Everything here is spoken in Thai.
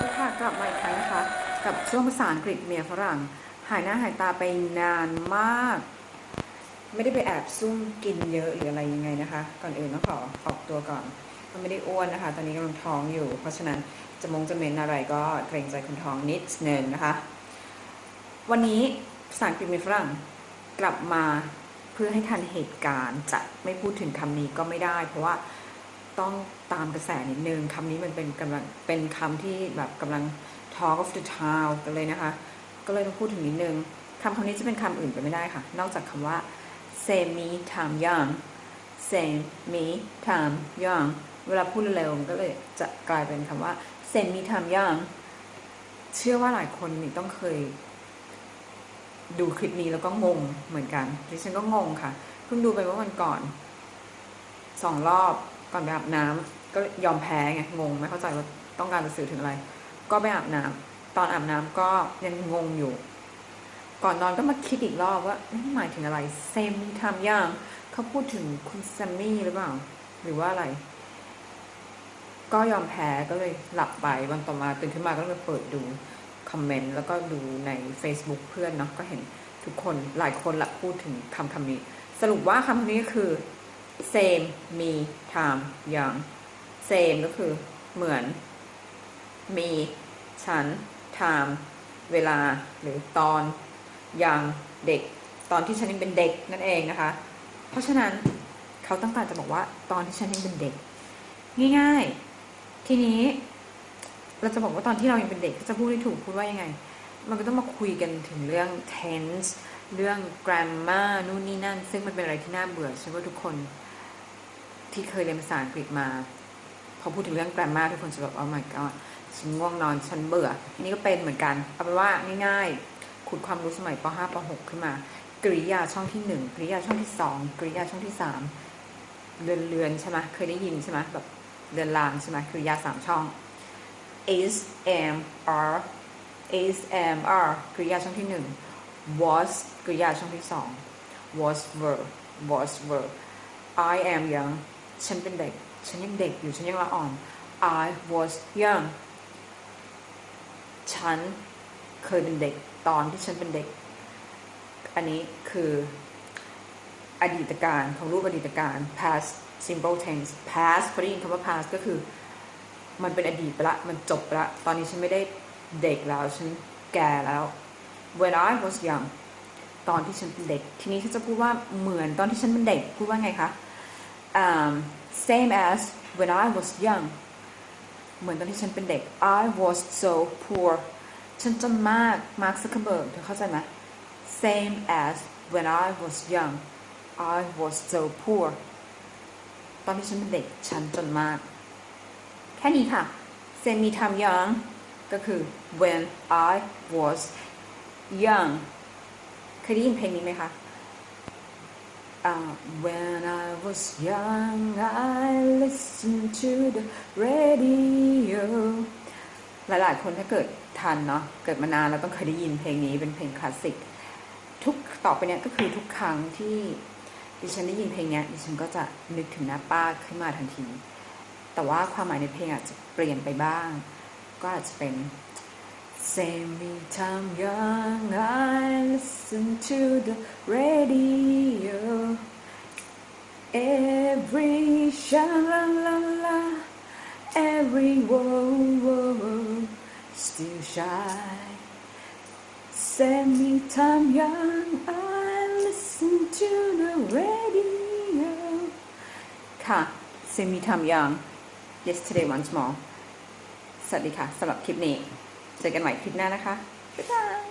ดีค่ะกลับมาอีกครั้งนะคะ กับช่วงภาษาอังกฤษเมียฝรั่ง หายหน้าหายตาไปนานมาก ไม่ได้ไปแอบซุ่มกินเยอะหรืออะไรยังไงนะคะ ก่อนอื่นต้องขอออกตัวก่อนมันไม่ได้อ้วนนะคะ ตอนนี้กำลังท้องอยู่ เพราะฉะนั้นจะมงจะเมนอะไรก็เกรงใจคุณท้องนิดนึงนะคะ วันนี้ภาษาอังกฤษเมียฝรั่งกลับมาเพื่อให้ทันเหตุการณ์จะไม่พูดถึงคำนี้ก็ไม่ได้ เพราะว่า ต้องตามกระแสนิดนึงคำนี้มันเป็นกำลังเป็นคำที่แบบกำลัง talk of the town กันเลยนะคะ ก็เลยต้องพูดถึงนิดนึงคำคำนี้จะเป็นคำอื่นไปไม่ได้ค่ะ นอกจากคำว่า same me time young same me time young เวลาพูดเร็วๆมันก็เลยจะกลายเป็นคำว่า same me time young เชื่อว่าหลายคนนี่ต้องเคย ดูคลิปนี้แล้วก็งงเหมือนกันดิฉันก็งงค่ะ เพิ่งดูไปเมื่อวันก่อนสองรอบ ก่อนไปอาบน้ำก็ยอมแพ้ไงงงไม่เข้าใจว่าต้องการจะสื่อถึงอะไร ก็ไปอาบน้ำตอนอาบน้ำก็ยังงงอยู่ ก่อนนอนก็มาคิดอีกรอบว่าหมายถึงอะไรเซมทำย่างเขาพูดถึงคุณแซมมี่หรือเปล่า หรือว่าอะไร ก็ยอมแพ้ก็เลยหลับไปวันต่อมาตื่นขึ้นมาก็เลยเปิดดูคอมเมนต์แล้วก็ดูใน Facebook เพื่อนเนาะก็เห็นทุกคนหลายคนละพูดถึงคำคำนี้ สรุปว่าคำนี้คือ same me time young same ก็คือเหมือน me ฉัน time เวลาหรือตอนยังเด็ก ตอนที่ฉันยังเป็นเด็กนั่นเองนะคะ เพราะฉะนั้นเขาต้องการจะบอกว่าตอนที่ฉันยังเป็นเด็ก ง่ายๆ ทีนี้ เราจะบอกว่าตอนที่เรายังเป็นเด็กจะพูดให้ถูกพูดว่ายังไง มันก็ต้องมาคุยกันถึงเรื่อง tense เรื่อง grammar นู่นนี่นั่น ซึ่งมันเป็นอะไรที่น่าเบื่อฉันว่าทุกคน ที่เคยเรียนภาษาอังกฤษมา พอพูดถึงเรื่อง grammar ทุกคนจะแบบ oh my god ฉันง่วงนอนฉันเบื่ออันนี้ก็เป็นเหมือนกัน เอาเป็นว่าง่ายๆขุดความรู้สมัยป .5 ป .6 ขึ้นมา กริยาช่องที่ 1 กริยาช่องที่ 2 กริยาช่องที่ 3 เรือนเรือนใช่ไหมเคยได้ยินใช่ไหมแบบเรือนรางใช่ไหมกริยาสามช่อง is am are is am are กริยาช่องที่ 1 was กริยาช่องที่ 2 was were was were I am young ฉันเป็นเด็ก ฉันยังเด็กอยู่ ฉันยังละอ่อน I was young ฉันเคยเป็นเด็กตอนที่ฉันเป็นเด็ก อันนี้คืออดีตการของรูปอดีตการ past simple tense past พอได้ยินคำว่า past ก็คือ มันเป็นอดีตไปละ มันจบไปละ ตอนนี้ฉันไม่ได้เด็กแล้ว ฉันแก่แล้ว when I was young ตอนที่ฉันเป็นเด็ก ทีนี้ฉันจะพูดว่าเหมือนตอนที่ฉันเป็นเด็ก พูดว่าไงคะ um, same as when I was young เหมือนตอนที่ฉันเป็นเด็ก I was so poor ฉันจนมากมาร์คซักเคเบิร์กเธอเข้าใจไหม same as when I was young I was so poor ตอนที่ฉันเป็นเด็กฉันจนมาก แค่นี้ค่ะ same me time young ก็คือ when I was young เคยได้ยินเพลงนี้ไหมคะ Uh, when I was young, I listened to the radio. หลายๆคนถ้าเกิดทันเนาะ เกิดมานานแล้วต้องเคยได้ยินเพลงนี้เป็นเพลงคลาสสิก ทุกต่อไปเนี้ยก็คือทุกครั้งที่ดิฉันได้ยินเพลงเนี้ยดิฉันก็จะนึกถึงหน้าป้าขึ้นมาทันที แต่ว่าความหมายในเพลงอาจจะเปลี่ยนไปบ้าง ก็อาจจะเป็น Same me time young, I listen to the radio. Every sha la la la, every whoa whoa, still shy. Same me time young, I listen to the radio. ค่ะ Same me time young, yesterday once more. สวัสดีค่ะสำหรับคลิปนี้ เจอกันใหม่คลิปหน้านะคะบ๊ายบาย